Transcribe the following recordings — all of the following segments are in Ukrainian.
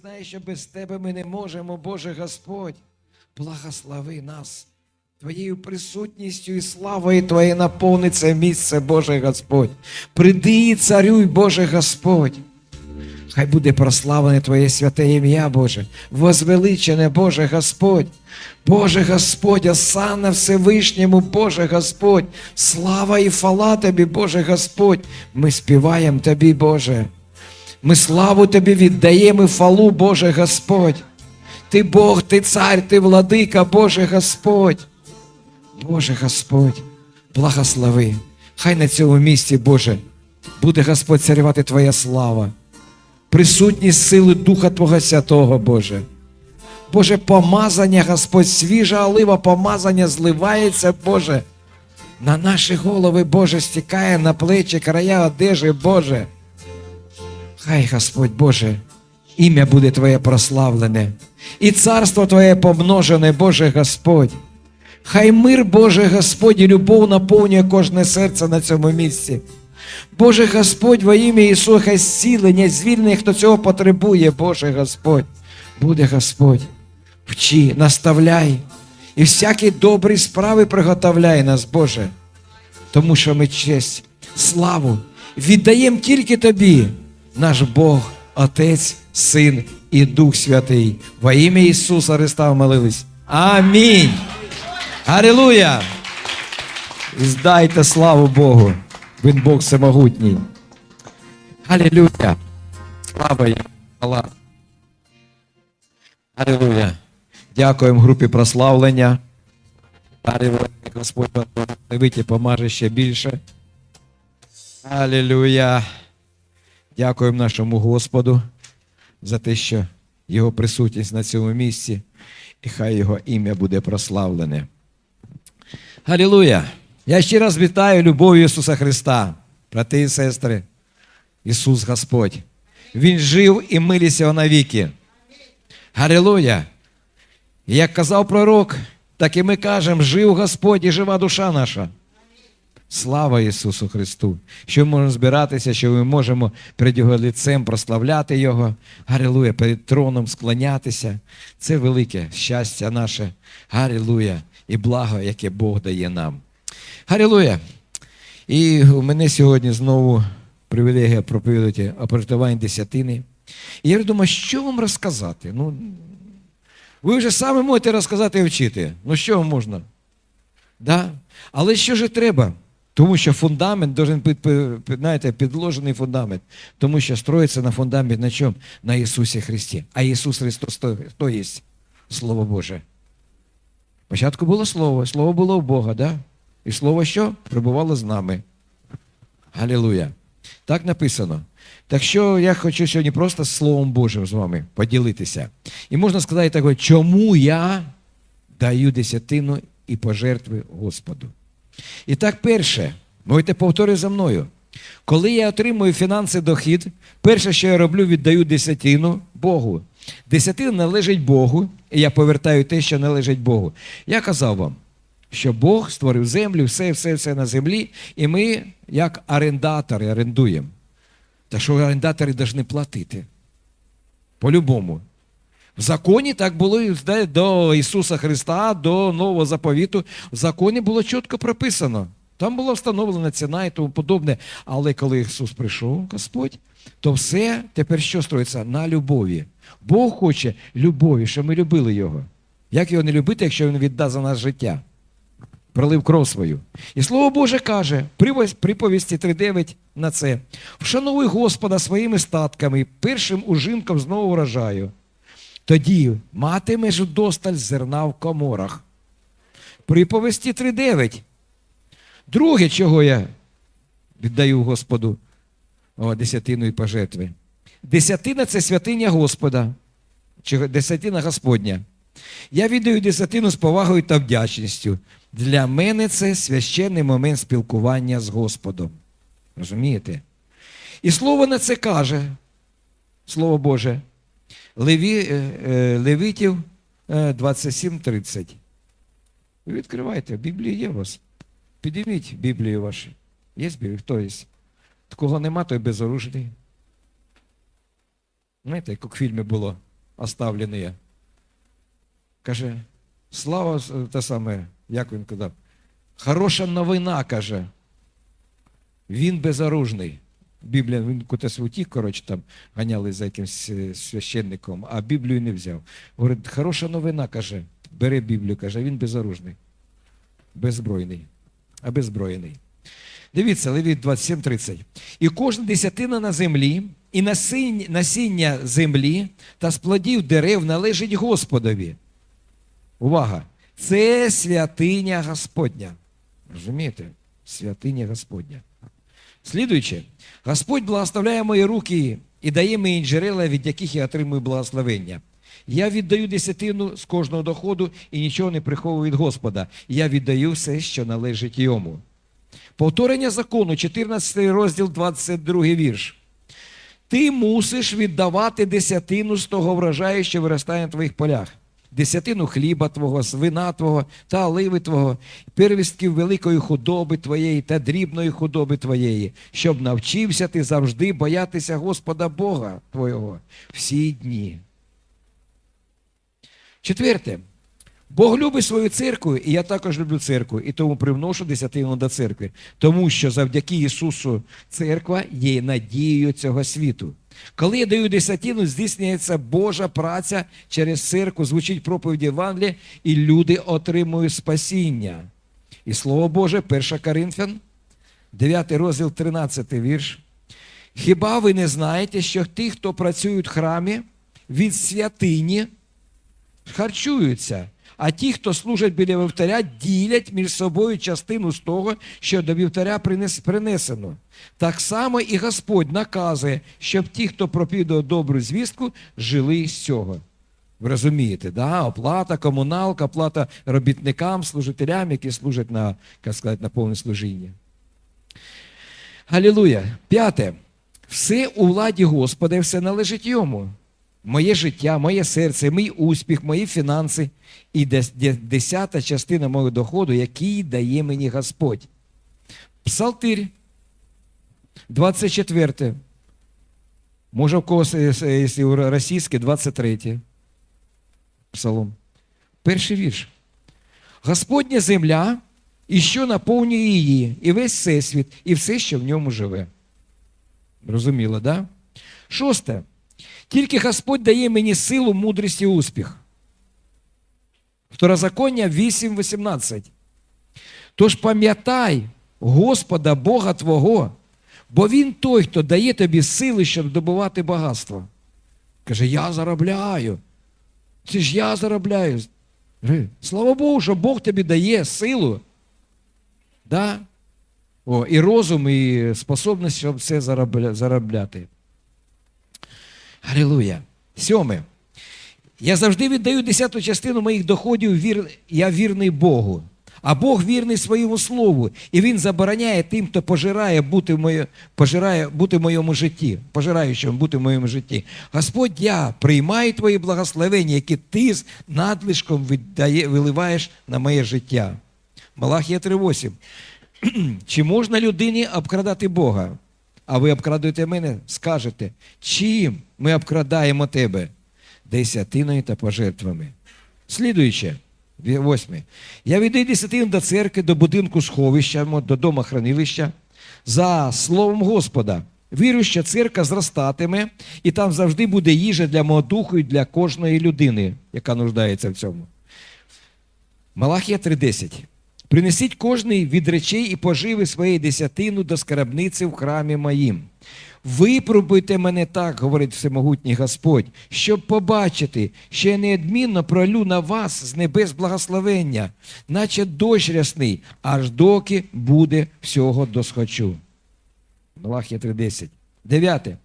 знаєш, що без тебе ми не можемо, Боже Господь. Благослови нас. Твоєю присутністю і славою Твоєю наповниться місце, Боже Господь. Приди і царюй, Боже Господь. Хай буде прославлене Твоє святе ім'я, Боже, возвеличене, Боже Господь. Боже Господь, осана Всевишньому, Боже Господь, слава і фала Тобі, Боже Господь. Ми співаємо Тобі, Боже. Ми славу Тобі віддаємо фалу, Боже Господь. Ти Бог, Ти цар, Ти владика, Боже Господь. Боже Господь, благослови. Хай на цьому місці, Боже, буде Господь царювати Твоя слава, присутність сили Духа Твого Святого, Боже. Боже, помазання, Господь, свіжа олива, помазання зливається, Боже. На наші голови, Боже, стікає на плечі, края одежі, Боже. Хай, Господь Боже, ім'я буде Твоє прославлене, і царство Твоє помножене, Боже Господь. Хай мир, Боже Господь, і любов наповнює кожне серце на цьому місці. Боже Господь, во ім'я Ісуса, хай зцілення, звільнення, хто цього потребує, Боже Господь. Буде Господь, вчи, наставляй і всякі добрі справи приготовляй нас, Боже. Тому що ми честь, славу віддаємо тільки Тобі, наш Бог, Отець, Син і Дух Святий. Во ім'я Ісуса Христа молились. Амінь. Аллилуйя! І здайте славу Богу. Він Бог всемогутній. Аллилуйя! Слава йому! Аллилуйя! Дякуємо групі прославлення. Аллилуйя! Господь помаже ще більше. Аллилуйя! Дякуємо нашому Господу за те, що Його присутність на цьому місці, і хай Його ім'я буде прославлене. Галілуя! Я ще раз вітаю любов'ю Ісуса Христа, брати і сестри. Ісус Господь. Він жив і миліся його навіки. Галілуя! Як казав пророк, так і ми кажемо, жив Господь і жива душа наша. Слава Ісусу Христу! Що ми можемо збиратися, що ми можемо перед Його лицем прославляти Його. Галілуя, перед троном склонятися. Це велике щастя наше. Галілуя! І благо, яке Бог дає нам. Галілуя! І у мене сьогодні знову привілегія проповідати о приготуванні десятини. І я думаю, що вам розказати? Ну, ви вже самі можете розказати і вчити. Ну, що вам можна? Да? Але що ж треба? Тому що фундамент должен бути, знаєте, підложений фундамент. Тому що строїться на фундамент на чому? На Ісусі Христі. А Ісус Христос то, є? Слово Боже. Спочатку було Слово, Слово було в Бога, да? І Слово що? Прибувало з нами. Галілуя. Так написано. Так що я хочу сьогодні просто Словом Божим з вами поділитися. І можна сказати так, чому я даю десятину і пожертви Господу. І так, перше, можете повторити за мною. Коли я отримую фінанси дохід, перше, що я роблю, віддаю десятину Богу. Десятина належить Богу, і я повертаю те, що належить Богу. Я казав вам, що Бог створив землю, все, все, все на землі, і ми, як орендатори, орендуємо. Так що орендатори повинні платити. По-любому. В законі так було і до Ісуса Христа, до Нового заповіту. В законі було чітко прописано. Там була встановлена ціна і тому подобне. Але коли Ісус прийшов, Господь, то все тепер що строїться? На любові. Бог хоче любові, щоб ми любили Його. Як його не любити, якщо Він віддасть за нас життя? Пролив кров свою. І Слово Боже каже, приповісті 3.9 на це. Вшануй Господа своїми статками, першим ужинком знову врожаю. Тоді матимеш досталь зерна в коморах. Приповісті 3.9. Друге, чого я віддаю Господу о, десятину і пожертви. Десятина це святиня Господа, чи десятина Господня. Я віддаю десятину з повагою та вдячністю. Для мене це священний момент спілкування з Господом. Розумієте? І слово на це каже, Слово Боже, Леві, е, Левитів 27.30. Ви відкривайте, Біблія є у вас. Підійміть Біблію вашу. Є Біблія? Хто є? Такого нема, той безоружний. Знаєте, як у фільмі було. оставлені. Каже, слава те саме, як він казав, хороша новина, каже. Він безоружний. Біблія, він кудись утік, коротше, там ганяли за якимсь е, священником, а Біблію не взяв. Говорить, хороша новина, каже, бери Біблію, каже, він безоружний, беззбройний, а беззброєний. Дивіться, Левіт 27.30. І кожна десятина на землі, і насіння, землі та з плодів дерев належить Господові. Увага! Це святиня Господня. Розумієте? Святиня Господня. Слідуючи, Господь благословляє мої руки і дає мені джерела, від яких я отримую благословення. Я віддаю десятину з кожного доходу і нічого не приховую від Господа. Я віддаю все, що належить йому. Повторення закону, 14 розділ, 22 вірш. Ти мусиш віддавати десятину з того врожаю, що виростає на твоїх полях. Десятину хліба твого, свина твого та оливи твого, первістків великої худоби твоєї та дрібної худоби твоєї, щоб навчився ти завжди боятися Господа Бога твого всі дні. Четверте. Бог любить свою церкву, і я також люблю церкву, і тому привношу десятину до церкви. Тому що завдяки Ісусу церква є надією цього світу. Коли я даю десятину, здійснюється Божа праця через церкву, звучить проповідь Євангелія, і люди отримують спасіння. І Слово Боже, 1 Коринфян, 9 розділ, 13 вірш. Хіба ви не знаєте, що ті, хто працюють в храмі, від святині харчуються, а ті, хто служать біля вівтаря, ділять між собою частину з того, що до вівтаря принесено. Так само і Господь наказує, щоб ті, хто проповідує добру звістку, жили з цього. Ви розумієте, да? оплата, комуналка, оплата робітникам, служителям, які служать на, як сказати, на повне служіння. Галілуя. П'яте. Все у владі Господа, все належить йому. Моє життя, моє серце, мій успіх, мої фінанси і дес- де- десята частина мого доходу, який дає мені Господь. Псалтир 24. Може, в когось, якщо російське, 23. Псалом. Перший вірш. Господня земля, і що наповнює її, і весь всесвіт, і все, що в ньому живе. Розуміло, да? Шосте. Тільки Господь дає мені силу, мудрість і успіх. Второзаконня 8.18. Тож пам'ятай Господа Бога Твого, бо Він той, хто дає тобі сили, щоб добувати багатство. Каже, я заробляю. Це ж я заробляю. Слава Богу, що Бог тобі дає силу. Да? О, і розум, і способність, щоб все заробля- заробляти. Алілуя. Сьоме. Я завжди віддаю десяту частину моїх доходів, вір... я вірний Богу. А Бог вірний своєму слову, і Він забороняє тим, хто пожирає бути в, моє... пожирає бути в моєму житті, пожираючим бути в моєму житті. Господь, я приймаю твої благословення, які ти з надлишком віддає... виливаєш на моє життя. Малахія 3.8. Чи можна людині обкрадати Бога? А ви обкрадуєте мене, скажете, чим ми обкрадаємо тебе? Десятиною та пожертвами. Слідуюче, восьме. Я віддаю десятину до церкви, до будинку сховища, до дома хранилища, за словом Господа. Вірю, що церква зростатиме, і там завжди буде їжа для мого духу і для кожної людини, яка нуждається в цьому. Малахія 3.10. Принесіть кожний від речей і поживи своєї десятину до скарбниці в храмі моїм. Випробуйте мене так, говорить всемогутній Господь, щоб побачити, що я неодмінно пролю на вас з небес благословення, наче дощ рясний, аж доки буде всього досхочу. Малахія 3.10. Дев'яте.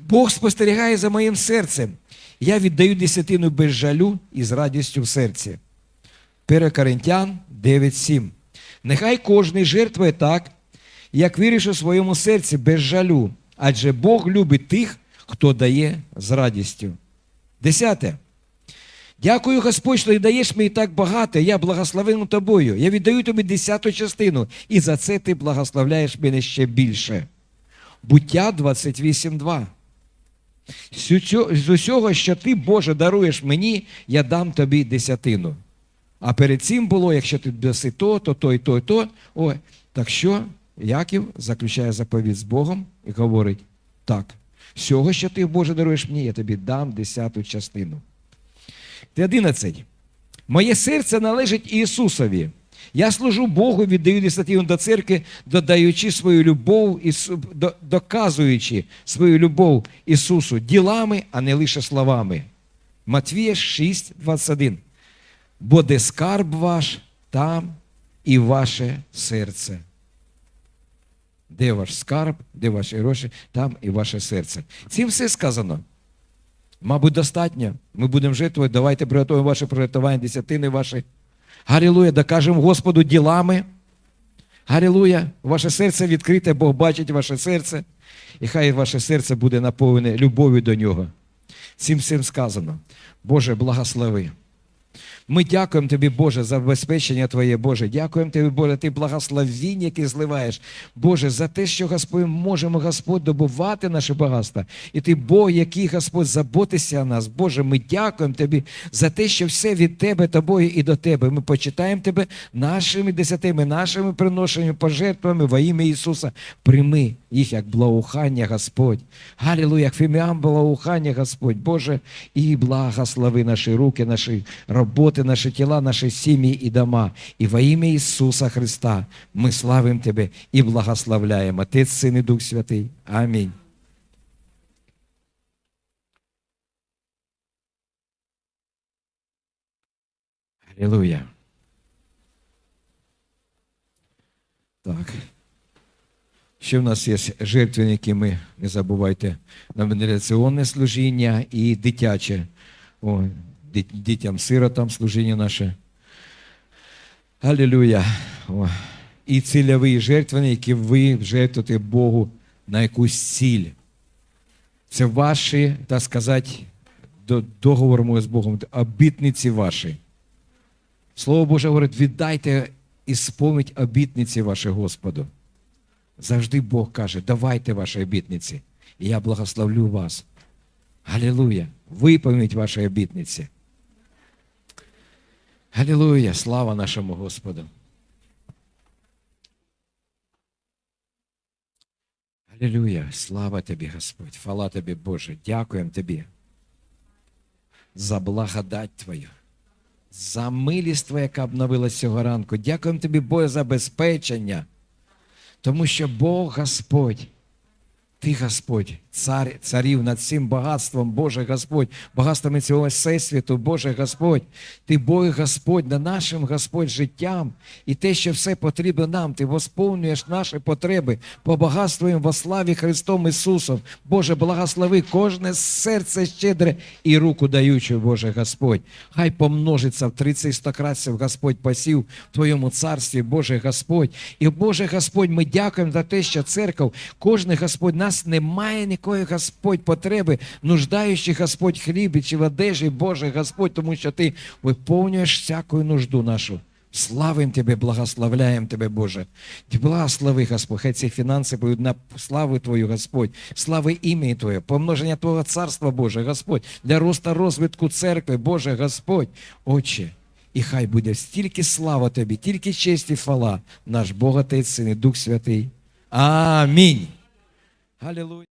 Бог спостерігає за моїм серцем. Я віддаю десятину без жалю і з радістю в серці. 1 Коринтян 9.7. Нехай кожний жертвує так, як вирішив у своєму серці без жалю, адже Бог любить тих, хто дає з радістю. Десяте. Дякую, Господь, що ти даєш мені так багато, я благословену тобою. Я віддаю тобі десяту частину, і за це ти благословляєш мене ще більше. Буття 28.2. З усього- З усього, що ти, Боже, даруєш мені, я дам тобі десятину. А перед цим було, якщо ти даси то, то, то і то, і то. Ой, так що Яків заключає заповідь з Богом і говорить: так, всього, що ти, Боже, даруєш мені, я тобі дам десяту частину. 11. Моє серце належить Ісусові. Я служу Богу, віддаю десятину до церкви, додаючи свою любов, доказуючи свою любов Ісусу ділами, а не лише словами. Матвія 6, 21. Бо де скарб ваш, там і ваше серце. Де ваш скарб, де ваші гроші, там і ваше серце. Цим все сказано. Мабуть, достатньо. Ми будемо житувати. Давайте приготуємо ваше приготування, десятини ваші. Галілуя, докажемо Господу ділами. Галілуя, ваше серце відкрите, Бог бачить ваше серце, і хай ваше серце буде наповнене любов'ю до нього. Цим всім сказано. Боже, благослови. Ми дякуємо тобі, Боже, за забезпечення Твоє, Боже. Дякуємо тобі, Боже, ти благословіння, яке зливаєш. Боже, за те, що Господь можемо, Господь, добувати наше багатство. І ти Бог, який Господь заботиться о нас. Боже, ми дякуємо тобі за те, що все від Тебе, тобою і до Тебе. Ми почитаємо Тебе нашими десятими, нашими приношеннями, пожертвами во ім'я Ісуса. Прийми їх як благоухання, Господь. Галілуя, як фіміам благоухання, Господь. Боже, і благослови наші руки, наші роботи, наші тіла, наші сім'ї і дома. І во ім'я Ісуса Христа ми славимо Тебе і благословляємо. Отець, Син і Дух Святий. Амінь. Аллилуйя. Так. Ще в нас є жертвенники, ми не забувайте, номінаціонне служіння і дитяче. О, дітям сиротам служіння наше. Аллилуйя. І цільові жертвені, які ви жертвуєте Богу на якусь ціль. Це ваші, так сказати, до- договор моє з Богом, обітниці ваші. Слово Боже говорить, віддайте і сповніть обітниці ваші Господу. Завжди Бог каже, давайте ваші обітниці, і я благословлю вас. Галілуя! Виповніть ваші обітниці. Галілуя! Слава нашому Господу. Галілуя! Слава тобі, Господь! Хвала тобі, Боже! Дякуємо тобі за благодать Твою за милість Твоя, яка обновилась цього ранку. Дякуємо тобі, Боже, за безпечення. Тому що Бог Господь, Ти Господь, цар царів над цим багатством, Боже Господь, багатствами цього всесвіту, Боже Господь, Ти Бог Господь над нашим Господь життям і те, що все потрібно нам, Ти восповнюєш наші потреби по багатству во славі Христом Ісусом. Боже, благослови кожне серце щедре і руку даючу, Боже Господь. Хай помножиться в 30 стократців Господь посів в Твоєму царстві, Боже Господь. І Боже Господь, ми дякуємо за те, що церква, кожен Господь, нас немає нікої Господь потреби, нуждаючи Господь хлібі чи в одежі, Боже Господь, тому що Ти виповнюєш всяку нужду нашу. Славим Тебе, благословляємо Тебе, Боже. Благослови, Господь, хай ці фінанси будуть на славу Твою, Господь, слави ім'я Твоє, помноження Твого царства, Боже, Господь, для росту розвитку церкви, Боже, Господь, Отче. І хай буде стільки слава Тобі, тільки честь і хвала, наш Бог Отець, Син і Дух Святий. Амінь. Аллилуйя.